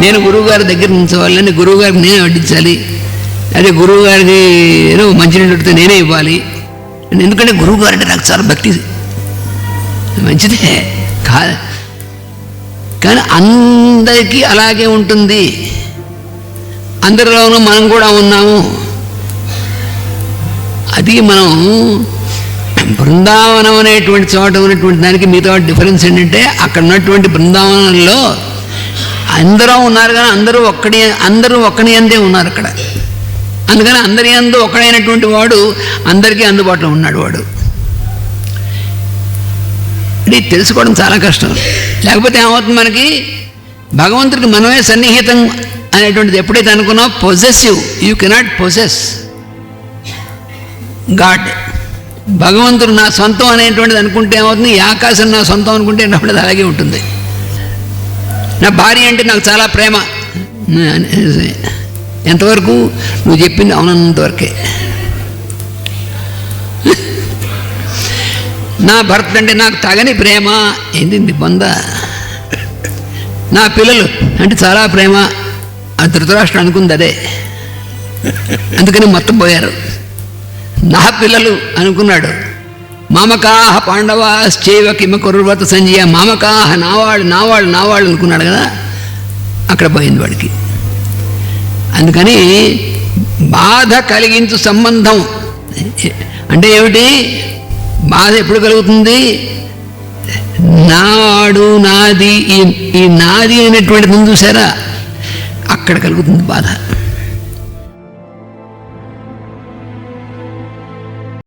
నేను గురువుగారి దగ్గర ఉంచవాలని గురువుగారికి నేనే వడ్డించాలి. అదే గురువుగారికి ఏదో మంచినీళ్ళు పెడితే నేనే ఇవ్వాలి. ఎందుకంటే గురువుగారు అంటే నాకు చాలా భక్తి. మంచిదే. కా కానీ అందరికీ అలాగే ఉంటుంది. అందరిలోనూ మనం కూడా ఉన్నాము. అది మనం బృందావనం అనేటువంటి చోట ఉన్నటువంటి దానికి మీతో డిఫరెన్స్ ఏంటంటే అక్కడ ఉన్నటువంటి బృందావనంలో అందరూ ఉన్నారు కానీ అందరూ ఒక్కడి అందరూ ఒక్కడి అందే ఉన్నారు అక్కడ. అందుకని అందరి అందు ఒకడైనటువంటి వాడు అందరికీ అందుబాటులో ఉన్నాడు వాడు. ఇది తెలుసుకోవడం చాలా కష్టం. లేకపోతే ఏమవుతుంది మనకి? భగవంతుడికి మనమే సన్నిహితం అనేటువంటిది ఎప్పుడైతే అనుకున్నావు possessive you cannot possess God భగవంతుడు నా సొంతం అనేటువంటిది అనుకుంటే ఏమవుతుంది? ఈ ఆకాశం నా సొంతం అనుకుంటే అలాగే ఉంటుంది. నా భార్య అంటే నాకు చాలా ప్రేమ. ఎంతవరకు నువ్వు చెప్పింది అవునంతవరకే. నా భర్త అంటే నాకు తగని ప్రేమ. ఏంది బొంద? నా పిల్లలు అంటే చాలా ప్రేమ. ఆ ధృతరాష్ట్రం అనుకుంది అదే. అందుకని మొత్తం పోయారు. నా పిల్లలు అనుకున్నాడు. మామకాహ పాండవాశ్చైవ కిమ కుర్వత సంజయ మామకాహ నావాళ్ళు నావాళ్ళు నావాళ్ళు అనుకున్నాడు కదా? అక్కడ పోయింది వాడికి. అందుకని బాధ కలిగించు సంబంధం. అంటే ఏమిటి? బాధ ఎప్పుడు కలుగుతుంది? నాడు నాది ఈ ఈ నాది అనేటువంటిది ముందు చూసారా? అక్కడ కలుగుతుంది బాధ.